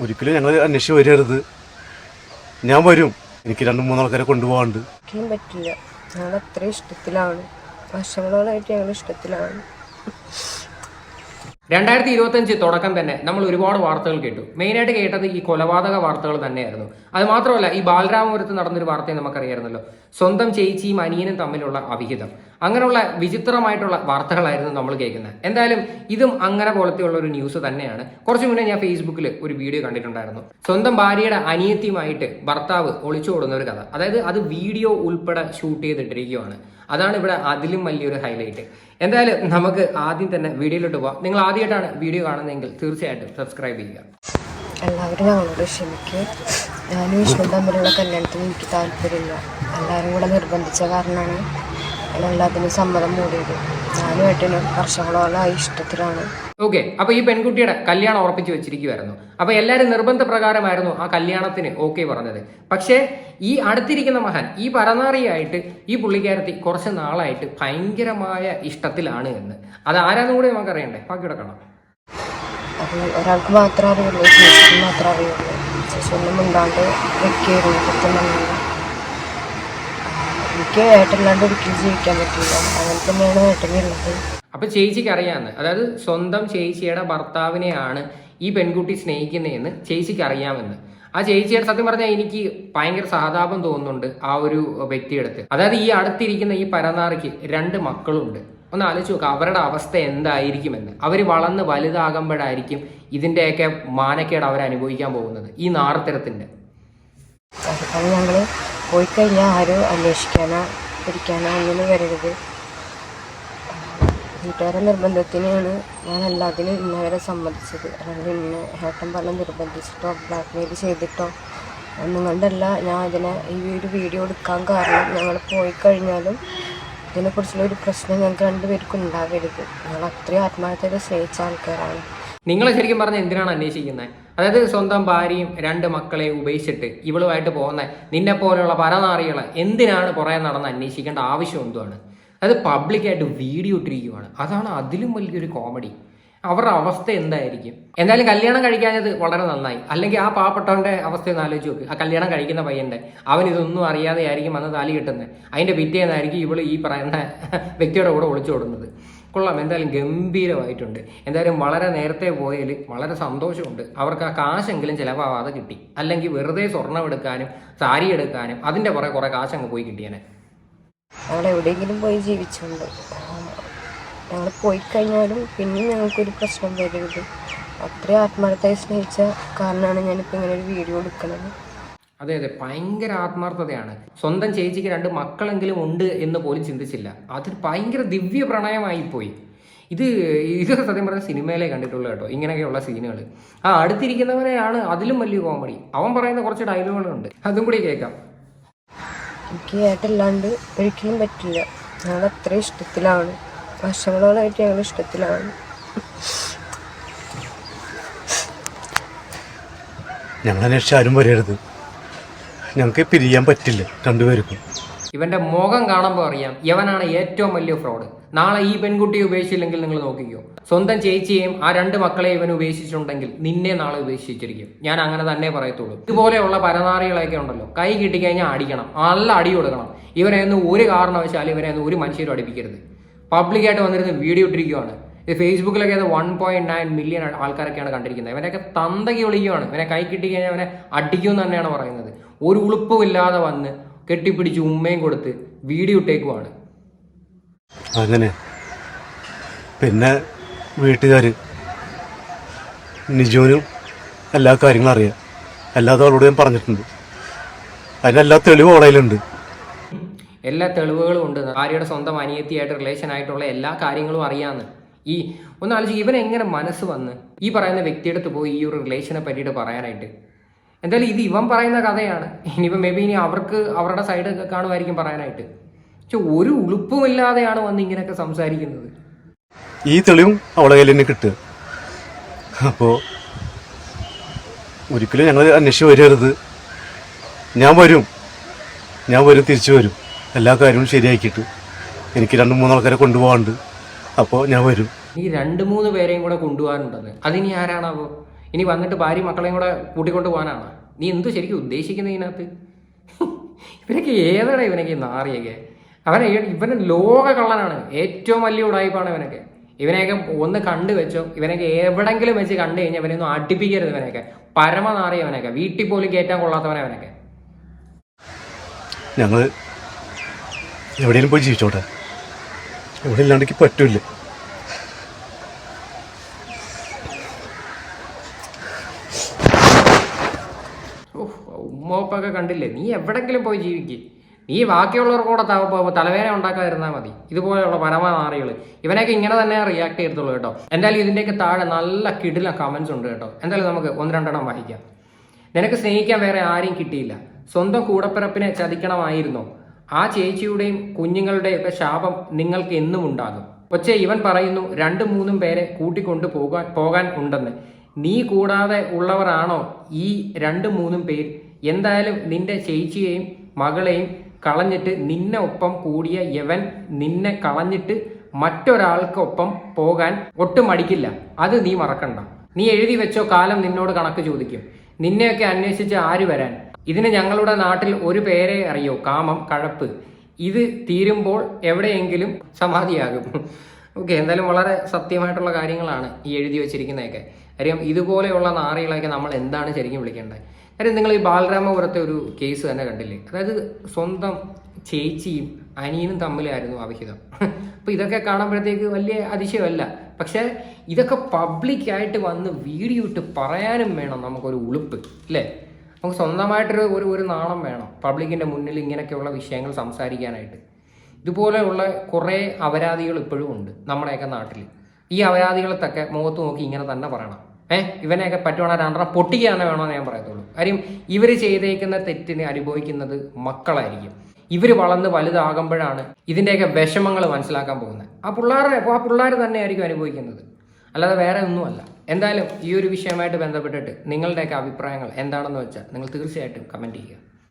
ഒരിക്കലും ഞങ്ങൾ അന്വേഷിച്ച് വരരുത്. ഞാൻ വരും. എനിക്ക് രണ്ട് മൂന്നാൾക്കാരെ കൊണ്ടുപോകാണ്ട്. ഒരിക്കലും പറ്റില്ല. ഞങ്ങൾ അത്ര ഇഷ്ടത്തിലാണ്. വർഷങ്ങളോളായിട്ട് ഞങ്ങൾ ഇഷ്ടത്തിലാണ്. രണ്ടായിരത്തി ഇരുപത്തഞ്ച് തുടക്കം തന്നെ നമ്മൾ ഒരുപാട് വാർത്തകൾ കേട്ടു. മെയിനായിട്ട് കേട്ടത് ഈ കൊലപാതക വാർത്തകൾ തന്നെയായിരുന്നു. അത് മാത്രമല്ല ഈ ബാലരാമപുരത്ത് നടന്നൊരു വാർത്തയും നമുക്കറിയായിരുന്നല്ലോ. സ്വന്തം ചേച്ചിയും അനിയനും തമ്മിലുള്ള അവിഹിതം. അങ്ങനെയുള്ള വിചിത്രമായിട്ടുള്ള വാർത്തകളായിരുന്നു നമ്മൾ കേൾക്കുന്നത്. എന്തായാലും ഇതും അങ്ങനെ പോലത്തെയുള്ള ഒരു ന്യൂസ് തന്നെയാണ്. കുറച്ച് മുന്നേ ഞാൻ ഫേസ്ബുക്കിൽ ഒരു വീഡിയോ കണ്ടിട്ടുണ്ടായിരുന്നു. സ്വന്തം ഭാര്യയുടെ അനിയത്തിയുമായിട്ട് ഭർത്താവ് ഒളിച്ചോടുന്ന ഒരു കഥ. അതായത് അത് വീഡിയോ ഉൾപ്പെടെ ഷൂട്ട് ചെയ്തിട്ടിരിക്കുകയാണ്. അതാണ് ഇവിടെ അതിലും വലിയൊരു ഹൈലൈറ്റ് എന്തായാലും നമുക്ക് ആദ്യം തന്നെ വീഡിയോയിലോട്ട് പോവാം. നിങ്ങൾ ആദ്യമായിട്ടാണ് വീഡിയോ കാണുന്നതെങ്കിൽ തീർച്ചയായിട്ടും സബ്സ്ക്രൈബ് ചെയ്യുക. എല്ലാവരും ഞങ്ങളോട് ക്ഷമിക്കുക ഞാനും വിഷ്ണു തമ്മിലുള്ള കല്യാണത്തിന് എനിക്ക് താല്പര്യമില്ല. എല്ലാവരും കൂടെ നിർബന്ധിച്ച കാരണമാണ് എല്ലാത്തിനും സമ്മതം മൂടിയത്. ഞാനും ഏട്ടനും വർഷങ്ങളോളമായി ഇഷ്ടത്തിലാണ്. ഓക്കെ അപ്പൊ ഈ പെൺകുട്ടിയുടെ കല്യാണം ഉറപ്പിച്ചു വെച്ചിരിക്കുവായിരുന്നു. അപ്പൊ എല്ലാരും നിർബന്ധ പ്രകാരമായിരുന്നു ആ കല്യാണത്തിന് ഓക്കെ പറഞ്ഞത്. പക്ഷേ ഈ അടുത്തിരിക്കുന്ന മഹാൻ ഈ പരനാറിയായിട്ട് ഈ പുള്ളിക്കാരത്തി കുറച്ച് നാളായിട്ട് ഭയങ്കരമായ ഇഷ്ടത്തിലാണ് എന്ന്. അത് ആരാന്നും കൂടി നമുക്ക് അറിയണ്ടേ? ബാക്കി കിടക്കണം അത് ഒരാൾക്ക് മാത്രമേ അറിയുള്ളൂ ചേച്ചിക്ക് മാത്രമേ അറിയുള്ളൂ. ചേച്ചി ഒന്നും വെക്കായിരുന്നു എനിക്ക് ഏട്ടല്ലാണ്ട് ഒരിക്കലും ജീവിക്കാൻ പറ്റില്ല അങ്ങനെ തന്നെയാണ് ഏട്ടനുള്ളത് അപ്പൊ ചേച്ചിക്ക് അറിയാന്ന്. അതായത് സ്വന്തം ചേച്ചിയുടെ ഭർത്താവിനെയാണ് ഈ പെൺകുട്ടി സ്നേഹിക്കുന്നതെന്ന് ചേച്ചിക്ക് അറിയാമെന്ന്. ആ ചേച്ചിയുടെ സത്യം പറഞ്ഞാൽ എനിക്ക് ഭയങ്കര സഹതാപം തോന്നുന്നുണ്ട് ആ ഒരു വ്യക്തിയെടുത്ത് അതായത് ഈ അടുത്തിരിക്കുന്ന ഈ പരനാറിക്ക് രണ്ട് മക്കളുണ്ട്. ഒന്ന് ആലോചിച്ച് നോക്കുക അവരുടെ അവസ്ഥ എന്തായിരിക്കുമെന്ന്. അവർ വളർന്ന് വലുതാകുമ്പോഴായിരിക്കും ഇതിന്റെയൊക്കെ മാനക്കേട് അവർ അനുഭവിക്കാൻ പോകുന്നത് ഈ നാർത്തരത്തിന്റെ ഞങ്ങൾ പോയി കഴിഞ്ഞാൽ ആരും അന്വേഷിക്കാനോ പിടിക്കാനോ ഒന്നിനും വരരുത്. വീട്ടുകാരെ നിർബന്ധത്തിനാണ് ഞാൻ എല്ലാത്തിനും ഇന്നവരെ സമ്മതിച്ചത്. അല്ലെങ്കിൽ ഇന്ന ഏട്ടൻ പറഞ്ഞ് നിർബന്ധിച്ചിട്ടോ ബ്ലാക്ക് മെയിൽ ചെയ്തിട്ടോ ഒന്നും കൊണ്ടല്ല ഞാൻ അതിനെ ഈ ഒരു വീഡിയോ എടുക്കാൻ കാരണം ഞങ്ങൾ പോയി കഴിഞ്ഞാലും ഇതിനെക്കുറിച്ചുള്ള ഒരു പ്രശ്നം ഞങ്ങൾക്ക് രണ്ടുപേർക്കും ഉണ്ടാവരുത്. ഞങ്ങൾ അത്രയും ആത്മാർത്ഥത സ്നേഹിച്ച ആൾക്കാരാണ്. നിങ്ങൾ ശരിക്കും പറഞ്ഞാൽ എന്തിനാണ് അന്വേഷിക്കുന്നത് അതായത് സ്വന്തം ഭാര്യയും രണ്ട് മക്കളെ ഉപേക്ഷിച്ചിട്ട് ഇവളുമായിട്ട് പോകുന്ന നിന്നെ പോലെയുള്ള പരനാറികളെ എന്തിനാണ് പുറകെ നടന്ന് അന്വേഷിക്കേണ്ട ആവശ്യം എന്തുമാണ് അത് പബ്ലിക്കായിട്ട് വീഡിയോ ഇട്ടിരിക്കുവാണ്. അതാണ് അതിലും വലിയൊരു കോമഡി അവരുടെ അവസ്ഥ എന്തായിരിക്കും? എന്തായാലും കല്യാണം കഴിക്കാഞ്ഞത് വളരെ നന്നായി. അല്ലെങ്കിൽ ആ പാവപ്പെട്ടവന്റെ അവസ്ഥ ഒന്ന് ആലോചിച്ച് നോക്ക്. ആ കല്യാണം കഴിക്കുന്ന പയ്യന്റെ അവൻ ഇതൊന്നും അറിയാതെ ആയിരിക്കും അന്ന് താലി കിട്ടുന്നത്. അതിന്റെ പിറ്റേന്നായിരിക്കും ഇവൾ ഈ പറയുന്ന വ്യക്തിയുടെ കൂടെ ഒളിച്ചോടുന്നത് കൊള്ളാം. എന്തായാലും ഗംഭീരമായിട്ടുണ്ട്. എന്തായാലും വളരെ നേരത്തെ പോയതിൽ വളരെ സന്തോഷമുണ്ട്. അവർക്ക് ആ കാശെങ്കിലും ചിലവാവാതെ കിട്ടി. അല്ലെങ്കിൽ വെറുതെ സ്വർണം എടുക്കാനും സാരി എടുക്കാനും അതിന്റെ പുറകെ കുറേ കാശങ്ങ് പോയി കിട്ടിയേനെ. അവളെവിടെയെങ്കിലും പോയി ജീവിച്ചുണ്ട്. ഞങ്ങൾ പോയി കഴിഞ്ഞാലും പിന്നെയും ഞങ്ങൾക്കൊരു പ്രശ്നം വരരുത്. അത്രയും ആത്മാർത്ഥമായി സ്നേഹിച്ച കാരണമാണ് ഞാനിപ്പോൾ ഇങ്ങനെ ഒരു വീഡിയോ എടുക്കുന്നത്. അതെ അതെ. ഭയങ്കര ആത്മാർത്ഥതയാണ്. സ്വന്തം ചേച്ചിക്ക് രണ്ട് മക്കളെങ്കിലും ഉണ്ട് എന്ന് പോലും ചിന്തിച്ചില്ല. അതൊരു ഭയങ്കര ദിവ്യ പ്രണയമായി പോയി ഇത് ഇത് സത്യം പറഞ്ഞ സിനിമയിലേ കണ്ടിട്ടുള്ളൂ കേട്ടോ. ഇങ്ങനെയൊക്കെയുള്ള സീനുകൾ ആ അടുത്തിരിക്കുന്നവരെയാണ് അതിലും വലിയ കോമഡി. അവൻ പറയുന്ന കുറച്ച് ഡയലോഗുകളുണ്ട്. അതും കൂടി കേൾക്കാം. എനിക്ക് ഏട്ടല്ലാണ്ട് ഒരിക്കലും പറ്റില്ല. ഞങ്ങൾ അത്ര ഇഷ്ടത്തിലാണ്. വർഷങ്ങളോളായിട്ട് ഞങ്ങൾ ഇഷ്ടത്തിലാണ്. ഞങ്ങളെ അന്വേഷിച്ച് ആരും വരരുത്. ഞങ്ങൾക്ക് പിരിയാൻ പറ്റില്ല രണ്ടുപേർക്കും. ഇവന്റെ മുഖം കാണുമ്പോൾ അറിയാം ഇവനാണ് ഏറ്റവും വലിയ ഫ്രോഡ് നാളെ ഈ പെൺകുട്ടിയെ ഉപേക്ഷിച്ചില്ലെങ്കിൽ നിങ്ങൾ നോക്കിക്കോ. സ്വന്തം ചേച്ചിയെയും ആ രണ്ട് മക്കളെ ഇവൻ ഉപേക്ഷിച്ചിട്ടുണ്ടെങ്കിൽ നിന്നെ നാളെ ഉപേക്ഷിച്ചിരിക്കും. ഞാൻ അങ്ങനെ തന്നെ പറയത്തുള്ളൂ. ഇതുപോലെയുള്ള പരനാറികളൊക്കെ ഉണ്ടല്ലോ. കൈ കിട്ടിക്കഴിഞ്ഞാൽ അടിക്കണം. നല്ല അടി കൊടുക്കണം. ഇവരെ ഒന്നും ഒരു കാരണവശാലും ഇവരെ ഒന്നും ഒരു മനുഷ്യരും അടിപ്പിക്കരുത്. പബ്ലിക്കായിട്ട് വന്നിരുന്ന് വീഡിയോ ഇട്ടിരിക്കുകയാണ് ഇത് ഫേസ്ബുക്കിലൊക്കെ അത് വൺ പോയിന്റ് നയൻ മില്യൺ ആൾക്കാരൊക്കെയാണ് കണ്ടിരിക്കുന്നത്. ഇവനൊക്കെ തന്തകി വിളിക്കുകയാണ് ഇവനെ കൈ കിട്ടിക്കഴിഞ്ഞാൽ അവനെ അടിക്കുമെന്ന് തന്നെയാണ് പറയുന്നത്. ഒരു ഉളുപ്പുമില്ലാതെ വന്ന് കെട്ടിപ്പിടിച്ച് ഉമ്മയും കൊടുത്ത് വീഡിയോ ഇട്ടേക്കുവാണ്. അങ്ങനെ. പിന്നെ വീട്ടുകാർ നിജുവിനും എല്ലാ കാര്യങ്ങളും അറിയാം. എല്ലാതും അവളോട് ഞാൻ പറഞ്ഞിട്ടുണ്ട്. അതിനെല്ലാ തെളിവും ഓളയിലുണ്ട് എല്ലാ തെളിവുകളും ഉണ്ട്. ഭാര്യയുടെ സ്വന്തം അനിയത്തിയായിട്ട് റിലേഷൻ ആയിട്ടുള്ള എല്ലാ കാര്യങ്ങളും അറിയാന്ന്. ഈ ഒന്നാലോചിച്ച് ഇവനെങ്ങനെ ഇവൻ എങ്ങനെ മനസ്സ് വന്ന് ഈ പറയുന്ന വ്യക്തിയുടെ അടുത്ത് പോയി ഈ ഒരു റിലേഷനെ പറ്റിയിട്ട് പറയാനായിട്ട്? എന്തായാലും ഇത് ഇവൻ പറയുന്ന കഥയാണ്. ഇനിയിപ്പോൾ മേ ബി ഇനി അവർക്ക് അവരുടെ സൈഡ് കാണുമായിരിക്കും പറയാനായിട്ട്. പക്ഷെ ഒരു ഉളുപ്പുമില്ലാതെയാണ് വന്ന് ഇങ്ങനെയൊക്കെ സംസാരിക്കുന്നത്. ഈ തെളിവും അവളെ കയ്യിൽ തന്നെ കിട്ടുക. അപ്പോൾ ഒരിക്കലും ഞങ്ങൾ അന്വേഷിച്ച് വരരുത്. ഞാൻ വരും. ഞാൻ വരും തിരിച്ചു വരും. എല്ലാ കാര്യവും ശരിയാക്കിയിട്ട് എനിക്ക് രണ്ട് മൂന്ന് ആൾക്കാരെ കൊണ്ടുപോകാണ്ട് അപ്പോൾ ഞാൻ വരും. ഈ രണ്ട് മൂന്ന് പേരെയും കൂടെ കൊണ്ടുപോകാനുണ്ടെന്ന്. അതിനി ആരാണാവോ? ഇനി വന്നിട്ട് ഭാര്യ മക്കളെയും കൂടെ കൂട്ടിക്കൊണ്ട് പോകാനാണ്? നീ എന്തു ശരിക്കും ഉദ്ദേശിക്കുന്നത് ഇതിനകത്ത്? ഇവനൊക്കെ ഏതാണ് ഇവനൊക്കെ നാറിയൊക്കെ? അവനെ ഇവന് ലോക കള്ളനാണ് ഏറ്റവും വലിയ ഉടായ്പാണ് ഇവനൊക്കെ. ഇവനെയൊക്കെ ഒന്ന് കണ്ടു വെച്ചോ. ഇവനൊക്കെ എവിടെങ്കിലും വെച്ച് കണ്ടു കഴിഞ്ഞാൽ ഇവനൊന്നും അടുപ്പിക്കരുത് ഇവനൊക്കെ പരമ നാറിയവനൊക്കെ വീട്ടിൽ പോലും കയറ്റാൻ കൊള്ളാത്തവനെ അവനൊക്കെ ഞങ്ങൾ എവിടെയെങ്കിലും പോയി ജീവിച്ചോട്ടെ? ഇവിടെ ഇല്ലാണ്ടെങ്കിൽ എനിക്ക് ഉമ്മോപ്പൊക്കെ കണ്ടില്ലേ? നീ എവിടെങ്കിലും പോയി ജീവിക്ക്. നീ ബാക്കിയുള്ളവർക്ക് കൂടെ തലവേദന ഉണ്ടാക്കാതിരുന്നാൽ മതി. ഇതുപോലെയുള്ള പരമാറികൾ ഇവനൊക്കെ ഇങ്ങനെ തന്നെ റിയാക്ട് ചെയ്യത്തുള്ളൂ കേട്ടോ. എന്തായാലും ഇതിന്റെയൊക്കെ താഴെ നല്ല കിടില കമൻസ് ഉണ്ട് കേട്ടോ. എന്തായാലും നമുക്ക് ഒന്ന് രണ്ടെണ്ണം വായിക്കാം. നിനക്ക് സ്നേഹിക്കാൻ വേറെ ആരെയും കിട്ടിയില്ല. സ്വന്തം കൂടപ്പിറപ്പിനെ ചതിക്കണമായിരുന്നോ. ആ ചേച്ചിയുടെയും കുഞ്ഞുങ്ങളുടെയും ഒക്കെ ശാപം നിങ്ങൾക്ക് എന്നും ഉണ്ടാകും. പക്ഷേ ഇവൻ പറയുന്നു രണ്ടും മൂന്നും പേരെ കൂട്ടിക്കൊണ്ട് പോകാൻ പോകാൻ ഉണ്ടെന്ന്. നീ കൂടാതെ ഉള്ളവരാണോ ഈ രണ്ടും മൂന്നും പേര്? എന്തായാലും നിന്റെ ചേച്ചിയെയും മകളെയും കളഞ്ഞിട്ട് നിന്നെ ഒപ്പം കൂടിയ യവൻ നിന്നെ കളഞ്ഞിട്ട് മറ്റൊരാൾക്കൊപ്പം പോകാൻ ഒട്ടും മടിക്കില്ല. അത് നീ മറക്കണ്ട. നീ എഴുതി വെച്ചോ കാലം നിന്നോട് കണക്ക് ചോദിക്കും. നിന്നെയൊക്കെ അന്വേഷിച്ച് ആര് വരാൻ? ഇതിന് ഞങ്ങളുടെ നാട്ടിൽ ഒരു പേരെ അറിയോ? കാമം കഴപ്പ്. ഇത് തീരുമ്പോൾ എവിടെയെങ്കിലും സമാധിയാകും. ഓക്കെ എന്തായാലും വളരെ സത്യമായിട്ടുള്ള കാര്യങ്ങളാണ് ഈ എഴുതി വെച്ചിരിക്കുന്നതൊക്കെ. കാര്യം ഇതുപോലെയുള്ള നാറികളൊക്കെ നമ്മൾ എന്താണ് ശരിക്കും വിളിക്കേണ്ടത്? കാര്യം നിങ്ങൾ ഈ ബാലരാമപുരത്തെ ഒരു കേസ് തന്നെ കണ്ടില്ലേ? അതായത് സ്വന്തം ചേച്ചിയും അനിയനും തമ്മിലായിരുന്നു അവിഹിതം. അപ്പോൾ ഇതൊക്കെ കാണുമ്പോഴത്തേക്ക് വലിയ അതിശയമല്ല. പക്ഷേ ഇതൊക്കെ പബ്ലിക്കായിട്ട് വന്ന് വീഡിയോ ഇട്ട് പറയാനും വേണം നമുക്കൊരു ഉളുപ്പ് അല്ലേ നമുക്ക് സ്വന്തമായിട്ടൊരു ഒരു ഒരു നാണം വേണം പബ്ലിക്കിന്റെ മുന്നിൽ ഇങ്ങനെയൊക്കെയുള്ള വിഷയങ്ങൾ സംസാരിക്കാനായിട്ട്. ഇതുപോലെയുള്ള കുറേ അപരാധികൾ ഇപ്പോഴും ഉണ്ട് നമ്മുടെയൊക്കെ നാട്ടിൽ ഈ അപരാധികളത്തൊക്കെ മുഖത്ത് നോക്കി ഇങ്ങനെ തന്നെ പറയണം. ഏഹ് ഇവനെയൊക്കെ പറ്റുവാണെങ്കിൽ രണ്ടെണ്ണം പൊട്ടിക്കുകയാണ് വേണമെന്ന് ഞാൻ പറയത്തുള്ളൂ. കാര്യം ഇവർ ചെയ്തേക്കുന്ന തെറ്റിന് അനുഭവിക്കുന്നത് മക്കളായിരിക്കും. ഇവർ വളർന്ന് വലുതാകുമ്പോഴാണ് ഇതിന്റെയൊക്കെ വിഷമങ്ങൾ മനസ്സിലാക്കാൻ പോകുന്നത്. ആ പിള്ളേരെ ആ പിള്ളേർ തന്നെയായിരിക്കും അനുഭവിക്കുന്നത്. അല്ലാതെ വേറെ ഒന്നുമല്ല. എന്തായാലും ഈ ഒരു വിഷയമായിട്ട് ബന്ധപ്പെട്ടിട്ട് നിങ്ങളുടെയൊക്കെ അഭിപ്രായങ്ങൾ എന്താണെന്ന് വെച്ചാൽ നിങ്ങൾ തീർച്ചയായിട്ടും കമന്റ് ചെയ്യുക.